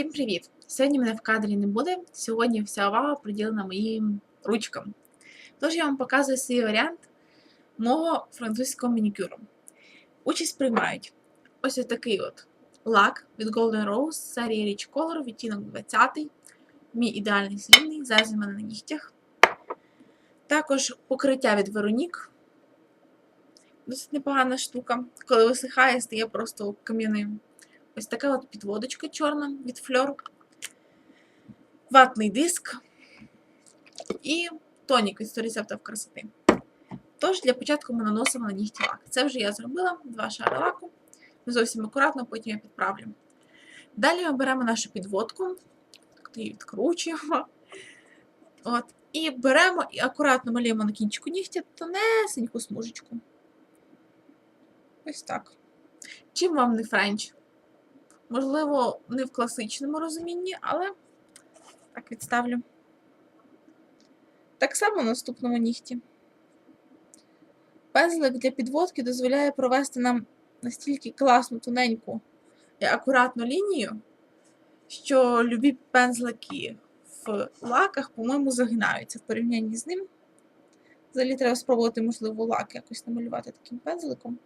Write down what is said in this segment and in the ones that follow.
привіт! Сьогодні мене в кадрі не буде. Сьогодні вся увага приділена моїм ручкам. Тож я вам показую свій варіант мого французького манікюру. Участь приймають ось такий от лак від Golden Rose серії Rich Color, відтінок 20 Мій ідеальний срібний, зараз у мене на нігтях. Також покриття від Веронік. Досить непогана штука. Коли висихає, стає просто кам'яним. Ось така от підводочка чорна від Fleur. Ватний диск і тонік від 100 рецептів красоти. Тож, для початку ми наносимо на нігті лак. Це вже я зробила, два шари лаку. Не зовсім акуратно, потім я підправлю. Далі ми беремо нашу підводку, її відкручуємо. От. І беремо і акуратно малюємо на кінчику нігтя тонесеньку смужечку. Ось так. Чим вам не френч? Можливо, не в класичному розумінні, але так відставлю. Так само в наступному нігті. Пензлик для підводки дозволяє провести нам настільки класну, тоненьку і акуратну лінію, що любі пензлики в лаках, по-моєму, загинаються в порівнянні з ним. Взагалі треба спробувати, можливо, лак якось намалювати таким пензликом.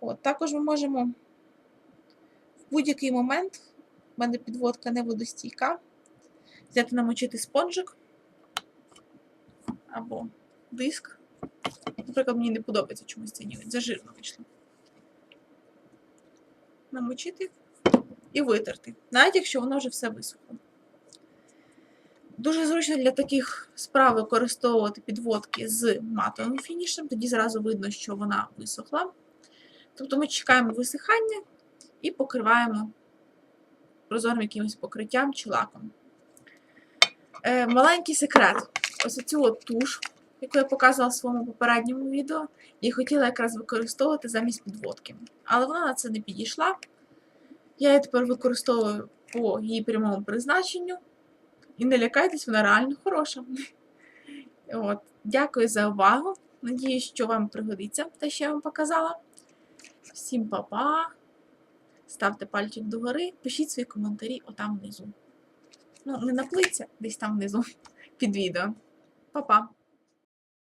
От, Також ми можемо будь-який момент, в мене підводка не водостійка, взяти намочити спонжик або диск. Наприклад, мені не подобається чомусь цей ніготь, зажирно вийшло. Намочити і витерти, навіть якщо воно вже все висохло. Дуже зручно для таких справ використовувати підводки з матовим фінішем, тоді зразу видно, що вона висохла. Тобто ми чекаємо висихання і покриваємо прозорим якимось покриттям чи лаком. Е, Маленький секрет. Ось цю от туш, яку я показувала в своєму попередньому відео, я хотіла якраз використовувати замість підводки. Але вона на це не підійшла. Я її тепер використовую по її прямому призначенню. І не лякайтесь, вона реально хороша. От. Дякую за увагу. Надіюсь, що вам пригодиться те, що я вам показала. Всім па-па. Ставте пальчик догори, пишіть свої коментарі отам внизу. Ну, не на плиці, десь там внизу під відео. Па-па!